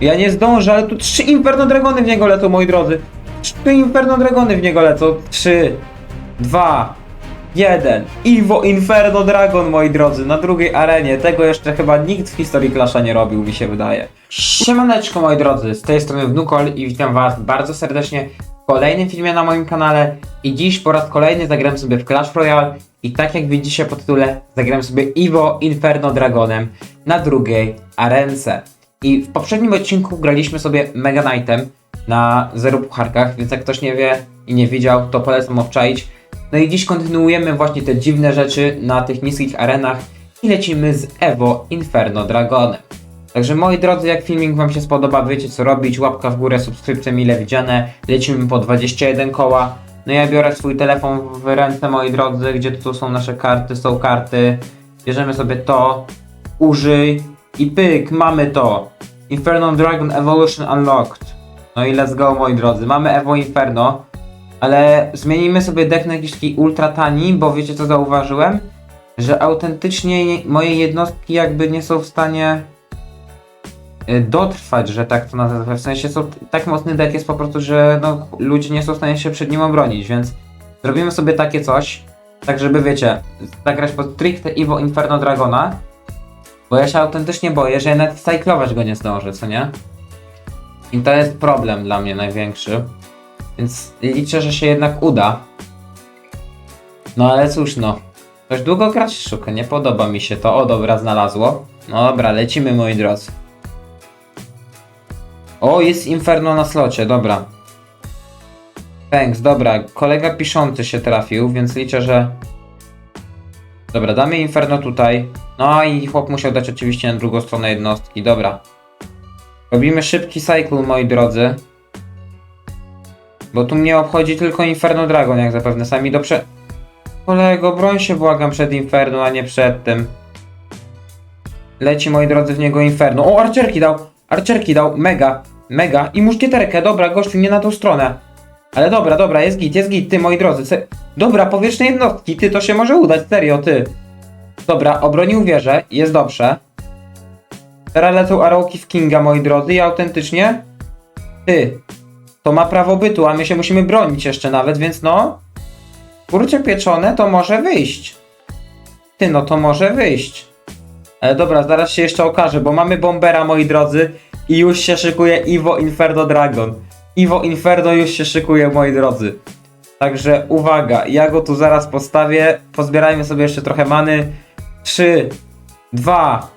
Ja nie zdążę, ale tu trzy Inferno Dragony w niego lecą, moi drodzy. Trzy Inferno Dragony w niego lecą. Trzy, dwa, jeden. Iwo Inferno Dragon, moi drodzy, na drugiej arenie. Tego jeszcze chyba nikt w historii Clasha nie robił, mi się wydaje. Siemaneczko, moi drodzy, z tej strony Wnukol i witam was bardzo serdecznie w kolejnym filmie na moim kanale. I dziś po raz kolejny zagram sobie w Clash Royale. I tak jak widzicie po tytule, zagram sobie Iwo Inferno Dragonem na drugiej arence. I w poprzednim odcinku graliśmy sobie Mega Knightem na zero pucharkach, więc jak ktoś nie wie i nie widział, to polecam obczaić. No i dziś kontynuujemy właśnie te dziwne rzeczy na tych niskich arenach i lecimy z Evo Inferno Dragonem. Także moi drodzy, jak filmik wam się spodoba, wiecie co robić, łapka w górę, subskrypcja mile widziane, lecimy po 21 koła. No ja biorę swój telefon w ręce, moi drodzy, gdzie tu są nasze karty, są karty. Bierzemy sobie to, użyj i pyk, mamy to. Inferno Dragon Evolution Unlocked. No i let's go, moi drodzy. Mamy Evo Inferno, ale zmienimy sobie deck na jakiś taki ultra tani, bo wiecie co zauważyłem? Że autentycznie je- moje jednostki jakby nie są w stanie y, dotrwać, że tak to nazwę. W sensie są, tak mocny deck jest po prostu, że no, ludzie nie są w stanie się przed nim obronić, więc zrobimy sobie takie coś, tak żeby wiecie, zagrać pod stricte Evo Inferno Dragona, bo ja się autentycznie boję, że nawet cyklować go nie zdążę, co nie? I to jest problem dla mnie największy. Więc liczę, że się jednak uda. No ale cóż no. Dość długo grać szuka, nie podoba mi się to. O dobra, znalazło. No dobra, lecimy moi drodzy. O, jest Inferno na slocie, dobra. Thanks, dobra. Kolega piszący się trafił, więc liczę, że... Dobra, damy Inferno tutaj. No i chłop musiał dać oczywiście na drugą stronę jednostki, dobra. Robimy szybki cycle, moi drodzy. Bo tu mnie obchodzi tylko Inferno Dragon, jak zapewne sami do prze... Kolego, broń się błagam przed Inferno, a nie przed tym. Leci, moi drodzy, w niego Inferno. O, archerki dał! Archerki dał, mega, mega. I muszkieterkę, dobra, gościu, nie na tą stronę. Ale dobra, dobra, jest git, jest git, ty, moi drodzy. Se... Dobra, powierzchnie jednostki, ty, to się może udać, serio, ty. Dobra, obronił wieżę, jest dobrze. Teraz lecą arrowki w Kinga, moi drodzy, i autentycznie... Ty, to ma prawo bytu, a my się musimy bronić jeszcze nawet, więc no... Kurcze pieczone to może wyjść. Ty, no to może wyjść. Ale dobra, zaraz się jeszcze okaże, bo mamy bombera, moi drodzy, i już się szykuje Iwo Inferno Dragon. Iwo Inferno już się szykuje, moi drodzy. Także uwaga, ja go tu zaraz postawię. Pozbierajmy sobie jeszcze trochę many. 3, 2,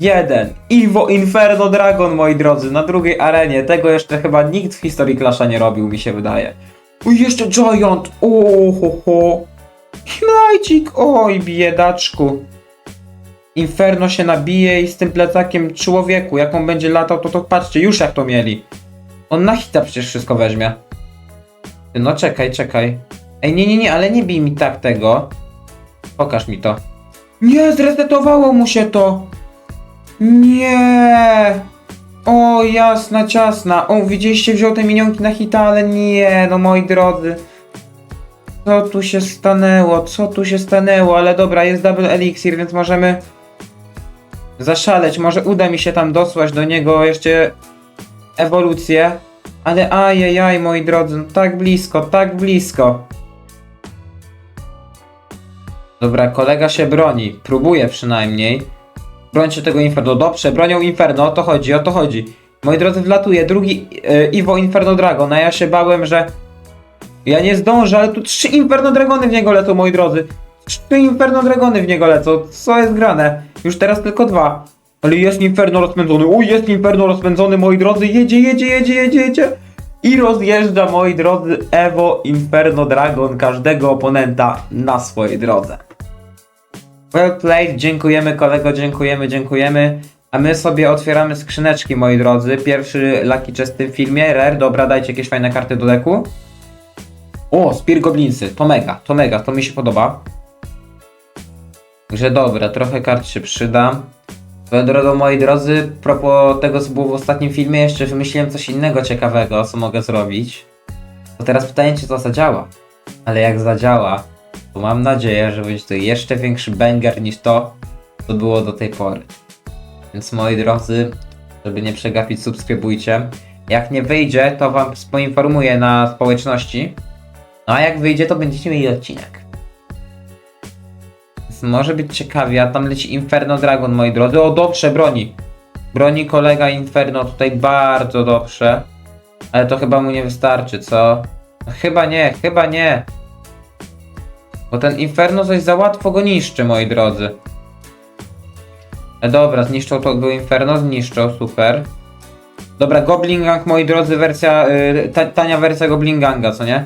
1. Iwo Inferno Dragon, moi drodzy, na drugiej arenie. Tego jeszcze chyba nikt w historii Clasha nie robił, mi się wydaje. O, jeszcze Giant! O, ho, ho. Knajcik! Oj, biedaczku. Inferno się nabije i z tym plecakiem człowieku, jak on będzie latał, to to patrzcie, już jak to mieli. On na hita przecież wszystko weźmie. No czekaj, czekaj. Ej, nie, nie, nie, ale nie bij mi tak tego. Pokaż mi to. Nie, zresetowało mu się to. Nie. O, jasna, ciasna. O, widzieliście, wziął te minionki na hita, ale nie, no moi drodzy. Co tu się stanęło? Co tu się stanęło? Ale dobra, jest double elixir, więc możemy zaszaleć. Może uda mi się tam dosłać do niego jeszcze ewolucję. Ale ajajaj, moi drodzy, no tak blisko, tak blisko. Dobra, kolega się broni. Próbuje przynajmniej. Brońcie tego Inferno. Dobrze, bronią Inferno, o to chodzi, o to chodzi. Moi drodzy, wlatuje drugi e, Iwo Inferno Dragon, a ja się bałem, że ja nie zdążę, ale tu trzy Inferno Dragony w niego lecą, moi drodzy. Trzy Inferno Dragony w niego lecą. Co jest grane? Już teraz tylko dwa. Ale jest Inferno rozpędzony. O, jest Inferno rozpędzony, moi drodzy. Jedzie, jedzie, jedzie, jedzie, jedzie. I rozjeżdża, moi drodzy, Evo Inferno Dragon każdego oponenta na swojej drodze. Well played, dziękujemy kolego, dziękujemy, dziękujemy. A my sobie otwieramy skrzyneczki, moi drodzy. Pierwszy Lucky Chest w tym filmie. Rare, dobra, dajcie jakieś fajne karty do deku. O, Spear Goblinsy, to mega, to mega, to mi się podoba. Także dobra, trochę kart się przyda. Drogą, moi drodzy, propos tego, co było w ostatnim filmie, jeszcze wymyśliłem coś innego ciekawego, co mogę zrobić. To teraz pytanie, czy to zadziała. Ale jak zadziała, mam nadzieję, że będzie to jeszcze większy banger niż to, co było do tej pory. Więc moi drodzy, Żeby nie przegapić, subskrybujcie. Jak nie wyjdzie, to wam poinformuję na społeczności. No a jak wyjdzie, to będziecie mieli odcinek. Więc może być ciekawie, a tam leci Inferno Dragon, moi drodzy. O, dobrze, broni. Broni kolega Inferno tutaj bardzo dobrze. Ale to chyba mu nie wystarczy, co? No, chyba nie, chyba nie. Bo ten Inferno coś za łatwo go niszczy, moi drodzy. E, dobra, zniszczą to był Inferno, zniszczą, super. Dobra, Goblin Gang, moi drodzy, wersja, y, ta, tania wersja Goblin Ganga, co nie?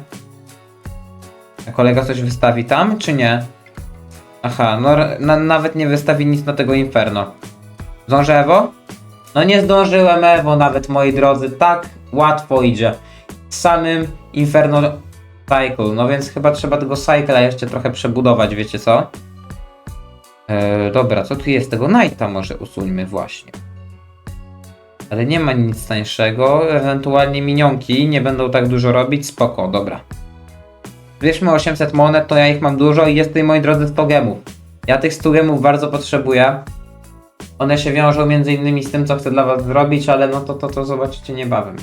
A kolega coś wystawi tam, czy nie? Aha, no na, nawet nie wystawi nic na tego Inferno. Zdążę Ewo? No nie zdążyłem Ewo nawet, moi drodzy, tak łatwo idzie. Z samym Inferno Cycle, no więc chyba trzeba tego Cycle'a jeszcze trochę przebudować, wiecie co? E, dobra, co tu jest? Tego Knighta może usuńmy właśnie. Ale nie ma nic tańszego, ewentualnie minionki nie będą tak dużo robić, spoko, dobra. Bierzmy 800 monet, to ja ich mam dużo i jest tutaj, moi drodzy, 100 gemów. Ja tych 100 gemów bardzo potrzebuję. One się wiążą między innymi z tym, co chcę dla was zrobić, ale no to, to, to zobaczycie niebawem.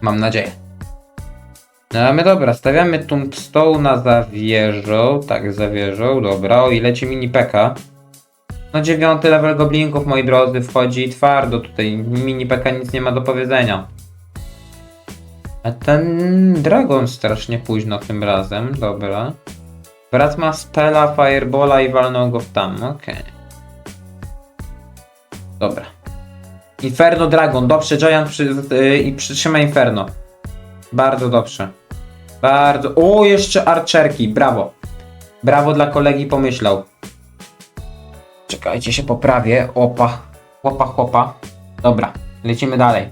Mam nadzieję. No ale dobra, stawiamy Tombstone'a za wieżą, tak, za wieżą, dobra, o ile ci mini peka. No dziewiąty level goblinków, moi drodzy, wchodzi twardo tutaj, mini peka nic nie ma do powiedzenia. A ten dragon strasznie późno tym razem, dobra. Brat ma spela, firebola i walnął go w tam, okej. Dobra. Inferno Dragon, dobrze, Giant przy, yy, i przytrzyma Inferno. Bardzo dobrze. Bardzo. O, jeszcze archerki, brawo. Brawo dla kolegi pomyślał. Czekajcie, się poprawię. Opa. Chłopa, chłopa. Dobra, lecimy dalej.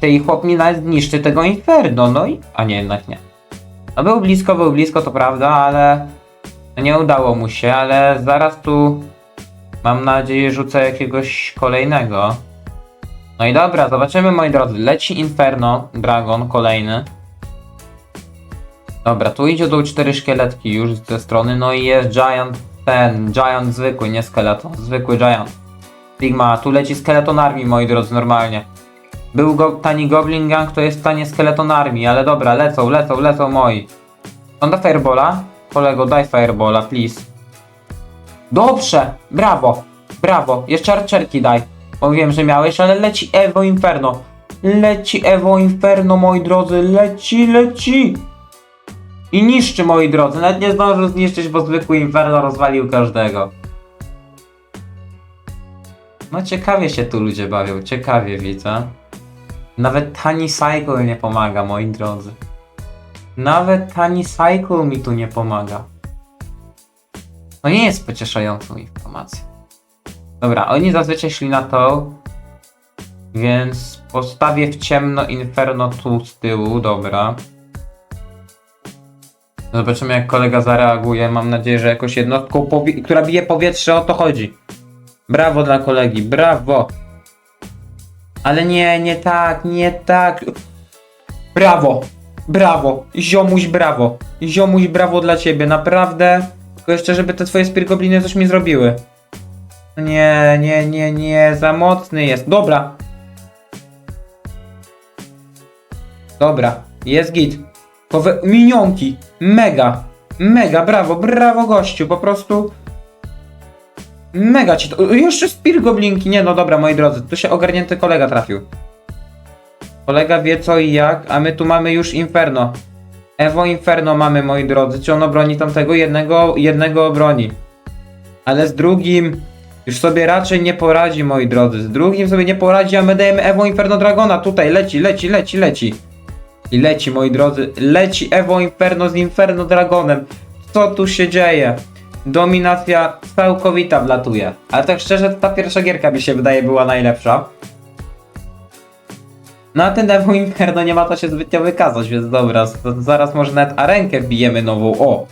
Tej chłop mi nawet zniszczy tego Inferno, no i... A nie, jednak nie. No był blisko, był blisko, to prawda, ale... Nie udało mu się, ale zaraz tu... Mam nadzieję, rzucę jakiegoś kolejnego. No i dobra, zobaczymy moi drodzy. Leci Inferno, Dragon, kolejny. Dobra, tu idzie do cztery szkieletki już ze strony, no i jest Giant ten, Giant zwykły, nie skeleton, zwykły Giant. Sigma, tu leci Skeleton Army, moi drodzy, normalnie. Był go, tani Goblin Gang, to jest tanie Skeleton Army, ale dobra, lecą, lecą, lecą moi. On Firebola? Kolego, daj Firebola, please. Dobrze, brawo, brawo, jeszcze archerki daj. Bo wiem, że miałeś, ale leci Evo Inferno. Leci Evo Inferno, moi drodzy, leci, leci. I niszczy, moi drodzy. Nawet nie zdążył zniszczyć, bo zwykły Inferno rozwalił każdego. No ciekawie się tu ludzie bawią, ciekawie widzę. Nawet tani Cycle nie pomaga, moi drodzy. Nawet tani Cycle mi tu nie pomaga. To nie jest pocieszającą informacją. Dobra, oni zazwyczaj szli na to, więc postawię w ciemno Inferno tu z tyłu, dobra. Zobaczymy jak kolega zareaguje. Mam nadzieję, że jakoś jednostką, powi- która bije powietrze, o to chodzi. Brawo dla kolegi, brawo. Ale nie, nie tak, nie tak. Brawo, brawo, ziomuś brawo. Ziomuś brawo dla ciebie, naprawdę. Tylko jeszcze, żeby te twoje spirgobliny coś mi zrobiły. Nie, nie, nie, nie, za mocny jest. Dobra. Dobra, jest git. Powe minionki, mega, mega, brawo, brawo gościu, po prostu mega ci to, jeszcze Spear Goblinki, nie no dobra moi drodzy, tu się ogarnięty kolega trafił. Kolega wie co i jak, a my tu mamy już Inferno. Evo Inferno mamy moi drodzy, czy ono broni tamtego jednego, jednego broni. Ale z drugim już sobie raczej nie poradzi moi drodzy, z drugim sobie nie poradzi, a my dajemy Evo Inferno Dragona, tutaj leci, leci, leci, leci. I leci, moi drodzy, leci Evo Inferno z Inferno Dragonem. Co tu się dzieje? Dominacja całkowita wlatuje. Ale tak szczerze, ta pierwsza gierka mi się wydaje była najlepsza. No a ten Evo Inferno nie ma to się zbytnio wykazać, więc dobra, zaraz może nawet arenkę wbijemy nową. O!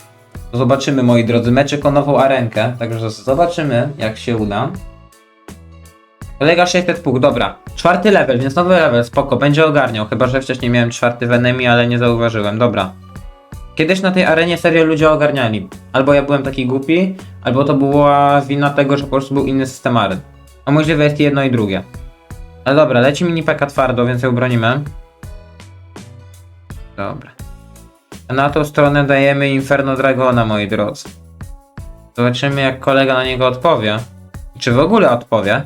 Zobaczymy, moi drodzy, meczyk o nową arenkę, także zobaczymy, jak się uda. Kolega 600 puch, dobra. Czwarty level, więc nowy level, spoko, będzie ogarniał. Chyba, że wcześniej miałem czwarty w enemy, ale nie zauważyłem, dobra. Kiedyś na tej arenie serio ludzie ogarniali. Albo ja byłem taki głupi, albo to była wina tego, że po prostu był inny system aren. A możliwe jest jedno i drugie. Ale dobra, leci mini peka twardo, więc ją bronimy. Dobra. A na tą stronę dajemy Inferno Dragona, moi drodzy. Zobaczymy, jak kolega na niego odpowie. Czy w ogóle odpowie?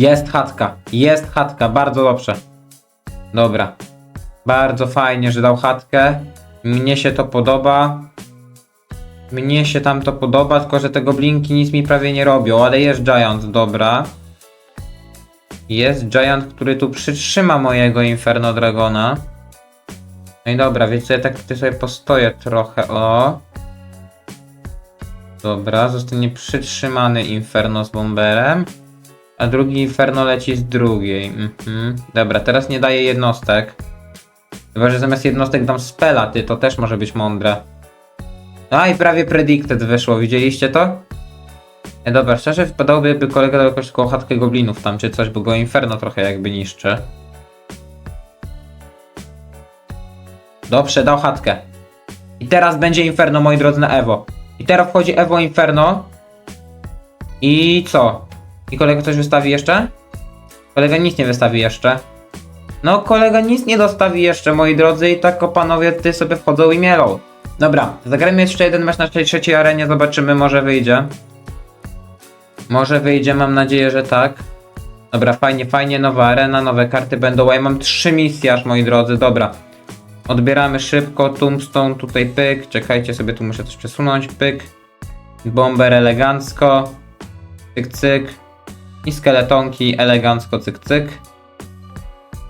Jest chatka, jest chatka, bardzo dobrze. Dobra. Bardzo fajnie, że dał chatkę. Mnie się to podoba. Mnie się tam to podoba, tylko że tego blinki nic mi prawie nie robią, ale jest Giant, dobra. Jest Giant, który tu przytrzyma mojego Inferno Dragona. No i dobra, wiecie, ja tak tutaj sobie postoję trochę, o. Dobra, zostanie przytrzymany Inferno z bomberem. A drugi Inferno leci z drugiej. Mhm. Dobra, teraz nie daje jednostek. Chyba, że zamiast jednostek dam spela, ty, to też może być mądre. A i prawie predicted wyszło, widzieliście to? E, dobra, szczerze wypadałoby, by kolega dał jakąś taką chatkę goblinów tam czy coś, bo go Inferno trochę jakby niszczy. Dobrze, dał chatkę. I teraz będzie Inferno, moi drodzy, na Evo. I teraz wchodzi Evo Inferno. I co? I kolega coś wystawi jeszcze? Kolega nic nie wystawi jeszcze. No, kolega nic nie dostawi jeszcze, moi drodzy, i tak o panowie ty sobie wchodzą i mielą. Dobra, zagrajmy jeszcze jeden mecz na tej trzeciej arenie, zobaczymy, może wyjdzie. Może wyjdzie, mam nadzieję, że tak. Dobra, fajnie, fajnie, nowa arena, nowe karty będą, ja mam trzy misje aż, moi drodzy, dobra. Odbieramy szybko, tombstone, tutaj pyk, czekajcie sobie, tu muszę coś przesunąć, pyk. Bomber elegancko, cyk, cyk. I skeletonki elegancko, cyk, cyk.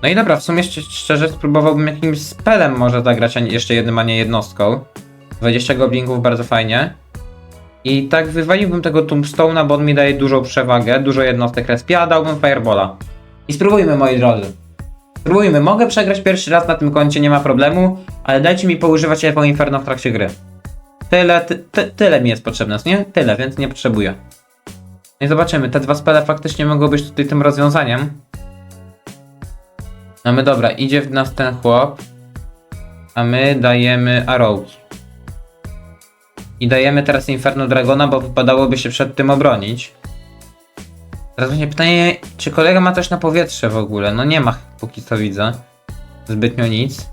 No i dobra, w sumie szcz- szczerze spróbowałbym jakimś spelem może zagrać, a jeszcze jednym, a nie jednostką. 20 goblinków, bardzo fajnie. I tak wywaliłbym tego Tombstone'a, bo on mi daje dużą przewagę, dużo jednostek respia, dałbym Firebola. I spróbujmy, moi drodzy. Spróbujmy, mogę przegrać pierwszy raz na tym koncie, nie ma problemu, ale dajcie mi poużywać Evo Inferno w trakcie gry. Tyle, ty, ty, tyle mi jest potrzebne, nie? Tyle, więc nie potrzebuję. No i zobaczymy, te dwa spele faktycznie mogą być tutaj tym rozwiązaniem. A my dobra, idzie w nas ten chłop. A my dajemy arrowki. I dajemy teraz Inferno Dragona, bo wypadałoby się przed tym obronić. Teraz właśnie pytanie, czy kolega ma coś na powietrze w ogóle? No nie ma, póki co widzę. Zbytnio nic.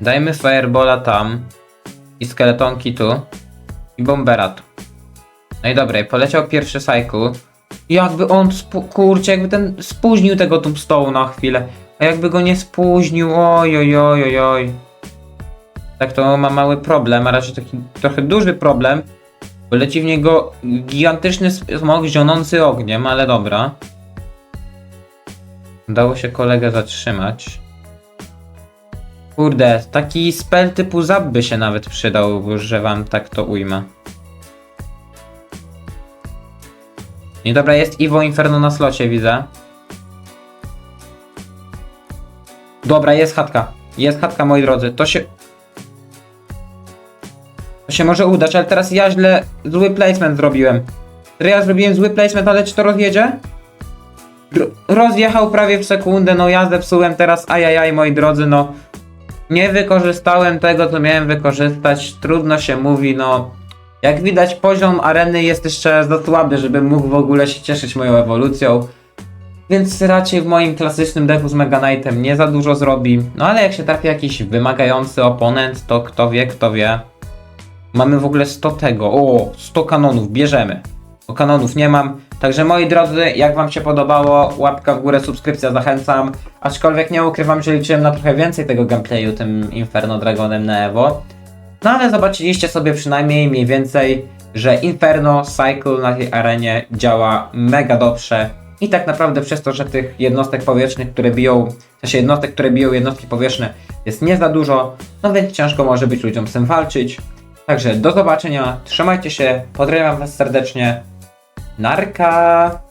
Dajmy Firebola tam. I skeletonki tu. I bombera tu. No i dobra, i poleciał pierwszy cycle. Jakby on, kurczę, jakby ten spóźnił tego Tombstone'a na chwilę. A jakby go nie spóźnił, oj, oj, oj, oj, oj. Tak to ma mały problem, a raczej taki trochę duży problem. Bo leci w niego gigantyczny smok zionący ogniem, ale dobra. Udało się kolegę zatrzymać. Kurde, taki spell typu zap by się nawet przydał, że wam tak to ujmę. I dobra, jest Iwo Inferno na slocie, widzę. Dobra, jest chatka. Jest chatka, moi drodzy. To się... To się może udać, ale teraz ja źle zły placement zrobiłem. Ja zrobiłem zły placement, ale czy to rozjedzie? Ro- rozjechał prawie w sekundę, no ja zepsułem teraz, ajajaj, moi drodzy, no. Nie wykorzystałem tego, co miałem wykorzystać. Trudno się mówi, no. Jak widać, poziom areny jest jeszcze za słaby, żebym mógł w ogóle się cieszyć moją ewolucją. Więc raczej w moim klasycznym deku z Mega Knightem nie za dużo zrobi. No ale jak się trafi jakiś wymagający oponent, to kto wie, kto wie. Mamy w ogóle 100 tego. O, 100 kanonów, bierzemy. Bo kanonów nie mam. Także moi drodzy, jak wam się podobało, łapka w górę, subskrypcja, zachęcam. Aczkolwiek nie ukrywam, że liczyłem na trochę więcej tego gameplayu tym Inferno Dragonem na Evo. No ale zobaczyliście sobie przynajmniej mniej więcej, że Inferno Cycle na tej arenie działa mega dobrze. I tak naprawdę przez to, że tych jednostek powietrznych, które biją, w sensie jednostek, które biją jednostki powietrzne jest nie za dużo, no więc ciężko może być ludziom z tym walczyć. Także do zobaczenia, trzymajcie się, pozdrawiam was serdecznie. Narka!